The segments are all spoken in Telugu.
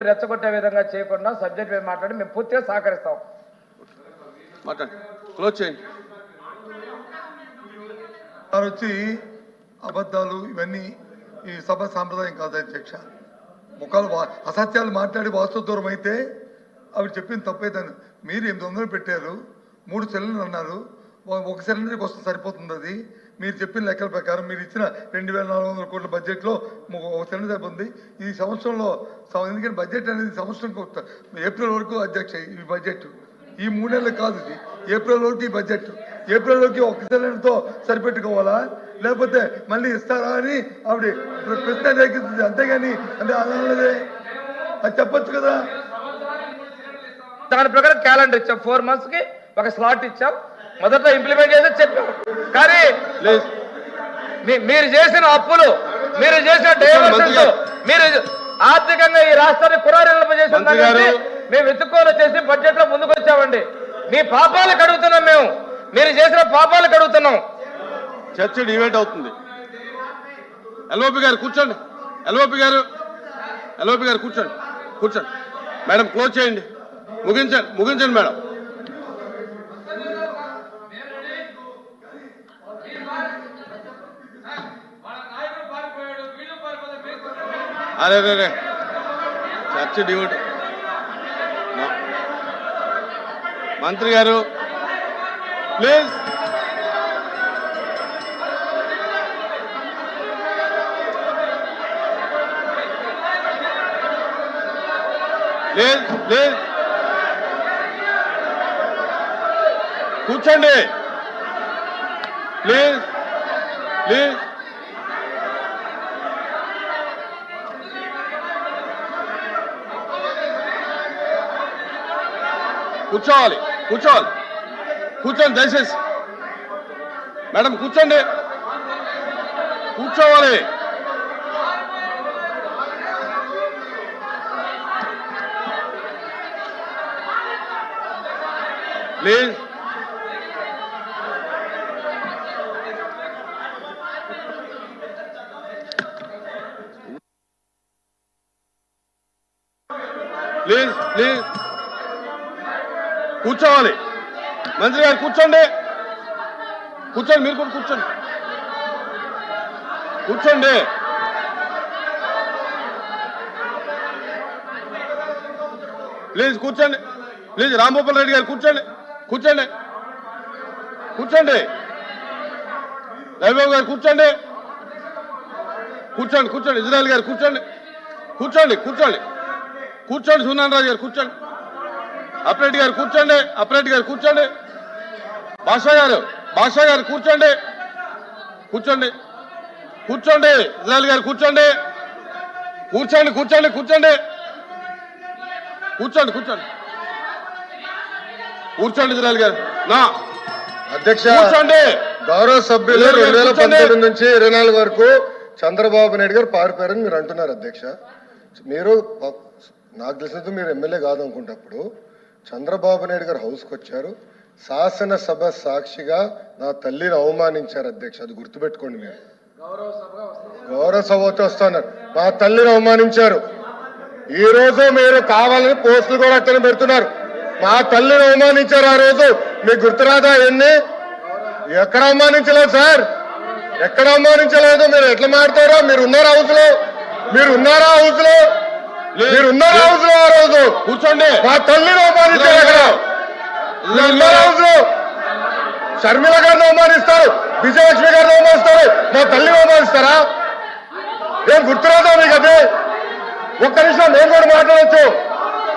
రెచ్చగొట్టే విధంగా చేయకుండా సబ్జెక్ట్ మీద మాట్లాడి మేము పూర్తిగా సహకరిస్తాం. మాట్లాడండి క్లోజ్ చేయండి. వారు వచ్చి అబద్ధాలు ఇవన్నీ ఈ సభ సాంప్రదాయం కాదు అధ్యక్ష. ముఖాలు వా- అసత్యాలు మాట్లాడి వాస్తవ దూరం అయితే ఆవిడ చెప్పింది తప్పైతాను మీరు ఎనిమిది వందలు పెట్టారు మూడు సిలిండర్లు అన్నారు ఒక- ఒక సిలిండర్కి వస్తే సరిపోతుంది అది మీరు చెప్పిన లెక్కల ప్రకారం మీరు ఇచ్చిన రెండు వేల నాలుగు వందల కోట్ల బడ్జెట్లో ఒక ఒక ఉంది. ఈ సంవత్సరంలో ఎందుకంటే బడ్జెట్ అనేది సంవత్సరం ఏప్రిల్ వరకు అధ్యక్ష ఈ బడ్జెట్. ఈ మూడు కాదు ఇది. ఏప్రిల్ వరకు ఈ బడ్జెట్. ఏప్రిల్ వరకు ఒక సిలిండర్తో సరిపెట్టుకోవాలా? లేకపోతే మళ్ళీ ఇస్తారా అని ఆవిడ ప్రశ్న రేకెత్తుంది అంతేగాని అంటే అలాగే అది చెప్పొచ్చు కదా. దాని ప్రకారం క్యాలెండర్ ఇచ్చాం. ఫోర్ మంత్స్కి ఒక స్లాట్ ఇచ్చాం. మొదట ఇంప్లిమెంట్ చేసి చెప్పాం కానీ మీరు చేసిన అప్పులు మీరు చేసిన గారు. మీరు ఆర్థికంగా ఈ రాష్ట్రాన్ని కురారిల్పజేసిన మంత్రి గారు. మేము వెతుక్కొని వచ్చేసి బడ్జెట్లో ముందుకు వచ్చామండి మీ పాపాలు కడుగుతున్నాం మేము. మీరు చేసిన పాపాలు కడుగుతున్నాం. చర్చ డివేట్ అవుతుంది. ఎల్ఓపి గారు కూర్చోండి. ఎల్ఓపి గారు. ఎల్ఓపి గారు కూర్చోండి. కూర్చోండి. మేడం క్లోజ్ చేయండి. ముగించండి ముగించండి మేడం. అరే రే రే చర్చ మంత్రి గారు ప్లీజ్. Please please. కూర్చోండి. Please please. కూర్చోవాలి కూర్చోవాలి. కూర్చోండి దయచేసి. మేడం కూర్చోండి. కూర్చోవాలి. ప్లీజ్. Please please. కూర్చోవాలి. మంత్రి గారు కూర్చోండి. కూర్చోండి మీరు కూడా కూర్చోండి. కూర్చోండి. ప్లీజ్ కూర్చోండి. ప్లీజ్ రాంభూపాల్ రెడ్డి గారు కూర్చోండి. కూర్చోండి. కూర్చోండి. రవిబాబు గారు కూర్చోండి. కూర్చోండి కూర్చోండి. ఇజ్రాయల్ గారు కూర్చోండి. కూర్చోండి కూర్చోండి. కూర్చోండి సునాన్ రాజు గారు కూర్చోండి. అప్రెడ్డి గారు కూర్చోండి అప్రెడ్డి గారు కూర్చోండి. భాషా గారు భాషా గారు కూర్చోండి. కూర్చోండి. కూర్చోండి ఇజ్రాయల్ గారు కూర్చోండి. కూర్చోండి కూర్చోండి కూర్చోండి. కూర్చోండి కూర్చోండి. కూర్చోండి ఇజ్రాయల్ గారు. నా అధ్యక్ష కూర్చోండి. గౌరవ సభ్యులు. రెండు వేల పంతొమ్మిది నుంచి ఇరవై నాలుగు వరకు చంద్రబాబు నాయుడు గారు పారిపోయారని మీరు అంటున్నారు అధ్యక్ష. మీరు నాకు తెలిసినంత మీరు ఎమ్మెల్యే కాదు అనుకుంటప్పుడు చంద్రబాబు నాయుడు గారు హౌస్కి వచ్చారు. శాసనసభ సాక్షిగా నా తల్లిని అవమానించారు అధ్యక్ష. అది గుర్తుపెట్టుకోండి మీరు. గౌరవ సభతో వస్తున్నారు మా తల్లిని అవమానించారు. ఈ రోజు మీరు కావాలని పోస్టులు కూడా అట్టని పెడుతున్నారు. మా తల్లిని అవమానించారు ఆ రోజు. మీకు గుర్తురాదా ఎన్ని ఎక్కడ అవమానించలేదు సార్. ఎక్కడ అవమానించలేదు? మీరు ఎట్లా మాడతారో మీరు ఉన్నారా హౌస్లో మీరు ఉన్నారా హౌస్లో మీరు ఉన్నారా హౌస్ ఆ రోజు. కూర్చోండి. మా తల్లిని అవమానించారు అక్కడ. ఉన్నారా హౌస్ షర్మిల గారిని అవమానిస్తారు విజయలక్ష్మి గారిని అవమానిస్తారు. మా తల్లిని అవమానిస్తారా? ఏం గుర్తురాదా మీకు అదే? ఒక్క నిమిషం నేను కూడా మాట్లాడచ్చు.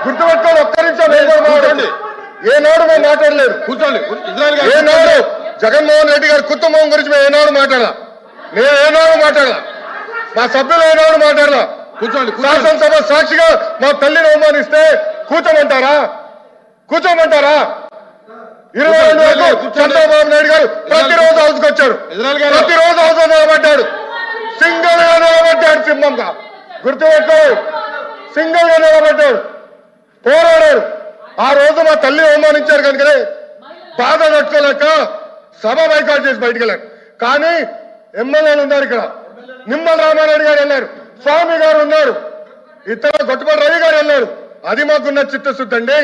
గుర్తుపెట్టుకోండి ఒక్క నిమిషం నేను కూడా మాట్లాడండి ఏనాడు మేము మాట్లాడలేదు. కూర్చోండి. ఏనాడు. జగన్మోహన్ రెడ్డి గారి కుటుంబం గురించి మేము ఏనాడు మాట్లాడలా? నేను ఏనాడు మాట్లాడలా? మా సభ్యులు ఏనాడు మాట్లాడలా? కూర్చోండి శాసనసభ సాక్షిగా మా తల్లిని అవమానిస్తే కూర్చోమంటారా? కూర్చోమంటారా? ఇరవై రెండు వరకు. చంద్రబాబు నాయుడు గారు ప్రతిరోజు హౌస్కి వచ్చారు. ప్రతిరోజు హౌస్ నిలబడ్డాడు. సింగిల్గా నిలబడ్డాడు సింహంగా. గుర్తుపెట్టుకో. సింగిల్గా నిలబడ్డాడు. పోరాడారు ఆ రోజు మా తల్లి అవమానించారు కనుకనే బాధ తట్టుకోలేక సభ బైకాట్ చేసి బయటికి వెళ్ళారు. కానీ ఎమ్మెల్యేలు ఉన్నారు ఇక్కడ. నిమ్మల రామారెడ్డి గారు వెళ్ళారు. స్వామి గారు ఉన్నారు. ఇతర గొట్టుపాటి రవి గారు అన్నారు అది మాకున్న చిత్తశుద్ధి అండి.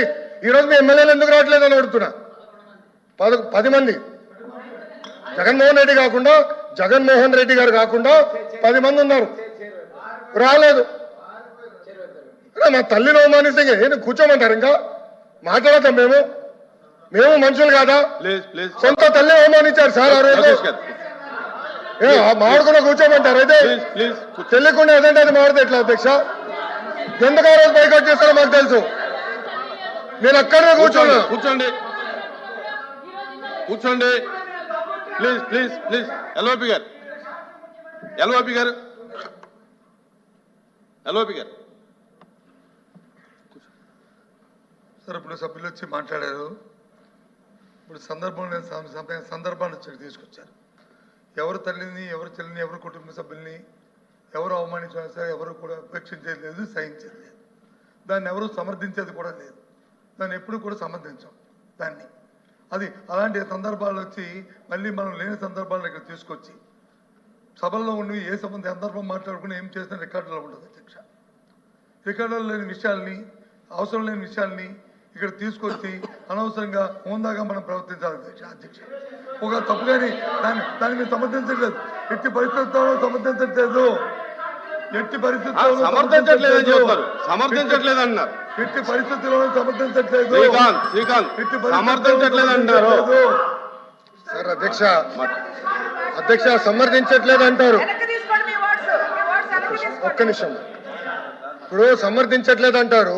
ఈ రోజు మీ ఎమ్మెల్యేలు ఎందుకు రావట్లేదు అని అడుగుతున్నా. పద పది మంది. జగన్మోహన్ రెడ్డి కాకుండా జగన్మోహన్ రెడ్డి గారు కాకుండా పది మంది ఉన్నారు. రాలేదు. మా తల్లిని అవమానిస్తే ఏంది కూర్చోమంటారు ఇంకా? మాట్లాడతాం మేము. మేము మనుషులు కాదా? సొంత తల్లి అవమానించారు సార్ ఆ రోజు. మాడుకున్న కూర్చోమంటారు. అయితే ప్లీజ్ ప్లీజ్ తెలియకుండా ఏదంటే అది మాడితే ఎట్లా అధ్యక్ష? ఎందుకు ఆ రోజు బైకౌట్ చేస్తారో మాకు తెలుసు. నేను అక్కడే కూర్చోండి కూర్చోండి. కూర్చోండి. ప్లీజ్ ప్లీజ్ ప్లీజ్ ఎల్ఓపి గారు. ఎల్ఓపి గారు. ఎల్ఓపి గారు. సార్ ఇప్పుడు సభ్యులు వచ్చి మాట్లాడారు. ఇప్పుడు సందర్భం లేని సమయ- సందర్భాన్ని వచ్చి తీసుకొచ్చారు ఎవరు తల్లిని ఎవరు చెల్లిని ఎవరు కుటుంబ సభ్యుల్ని ఎవరు అవమానించినా సరే ఎవరు కూడా ఉపేక్షించేది లేదు సహించేది లేదు. దాన్ని ఎవరు సమర్థించేది కూడా లేదు. దాన్ని ఎప్పుడు కూడా సమర్థించాం దాన్ని. అది అలాంటి సందర్భాలు వచ్చి మళ్ళీ మనం లేని సందర్భాలను ఇక్కడ తీసుకొచ్చి సభల్లో ఉండి ఏ సంబంధ సందర్భం మాట్లాడుకుని ఏం చేసినా రికార్డులో ఉండదు అధ్యక్ష. రికార్డులో లేని విషయాల్ని అవసరం లేని విషయాల్ని ఇక్కడ తీసుకొచ్చి అనవసరంగా హోందాగా మనం ప్రవర్తించాలి. అధ్యక్ష అధ్యక్ష ఒక తప్పు కానీ దాన్ని దాన్ని మీరు సమర్థించట్లేదు. ఎట్టి పరిస్థితుల్లో సమర్థించట్లేదు. ఎట్టి పరిస్థితుల్లో సమర్థించట్లేదని చెప్తారు సమర్థించట్లేదు. అంటున్నారు ఎట్టి పరిస్థితుల్లో సమర్థించట్లేదు. శ్రీకాంత్ శ్రీకాంత్ ఎట్టి సమర్థించట్లేదు సమర్థించట్లేదు. సార్ అధ్యక్ష అధ్యక్ష సమర్థించట్లేదు అంటారు ఒక్క నిమిషం. ఇప్పుడు సమర్థించట్లేదు అంటారు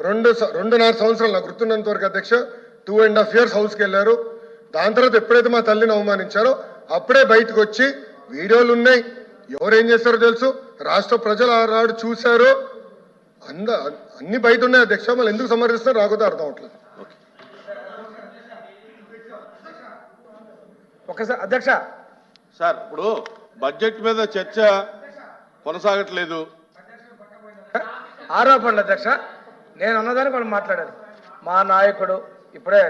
రెండు రెండున్నర సంవత్సరాలు నాకు గుర్తున్నంత వరకు అధ్యక్ష టూ అండ్ హాఫ్ ఇయర్స్ హౌస్కి వెళ్ళారు. దాని తర్వాత ఎప్పుడైతే మా తల్లిని అవమానించారో అప్పుడే బయటకు వచ్చి వీడియోలు ఉన్నాయి. ఎవరు ఏం చేస్తారో తెలుసు? రాష్ట్ర ప్రజలు ఆనాడు చూశారు. అంద అన్ని బయట ఉన్నాయి అధ్యక్ష. మళ్ళీ ఎందుకు సమర్థిస్తారో రాకపోతే అర్థం అవట్లేదు. ఒకసారి అధ్యక్ష. సార్ ఇప్పుడు బడ్జెట్ మీద చర్చ కొనసాగట్లేదు. ఆరోపణలు అధ్యక్ష. నేను అన్నదాన్ని వాళ్ళు మాట్లాడాలి మా నాయకుడు ఇప్పుడే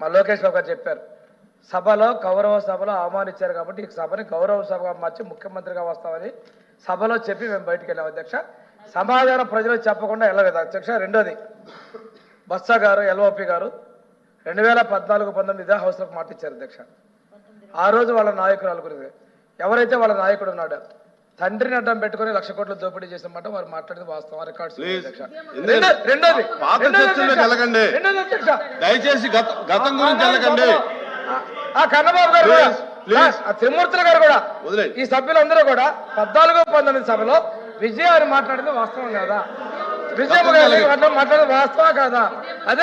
మా లోకేష్ బాబు గారు చెప్పారు. సభలో గౌరవ సభలో అవమానించారు కాబట్టి ఈ సభని గౌరవ సభగా మార్చి ముఖ్యమంత్రిగా వస్తామని సభలో చెప్పి మేము బయటికి వెళ్ళాం అధ్యక్ష. సమాధానం ప్రజలకు చెప్పకుండా వెళ్ళలేదు అధ్యక్ష. రెండోది బస్సా గారు ఎల్ఓపి గారు రెండు వేల పద్నాలుగు పంతొమ్మిది ఇదే హౌస్లకు మాట ఇచ్చారు అధ్యక్ష. ఆ రోజు వాళ్ళ నాయకురాలు గురించి. ఎవరైతే వాళ్ళ నాయకుడు ఉన్నాడో తండ్రిని అడ్డం పెట్టుకొని లక్ష కోట్ల దోపిడీ చేసిన వారు మాట్లాడింది వాస్తవం. రికార్డ్స్ రెండోది. వెళ్ళకండి. దయచేసి గత గురించి వెళ్ళకండి. ఆ- కన్నబాబు గారు కూడా. ఆ త్రిమూర్తులు గారు కూడా. ఈ సభ్యులందరూ కూడా పద్నాలుగు పంతొమ్మిది సభలో విజయ అని మాట్లాడింది వాస్తవం కాదా? విజయమ్మ గారు మాట్లాడింది వాస్తవం కాదా? అదే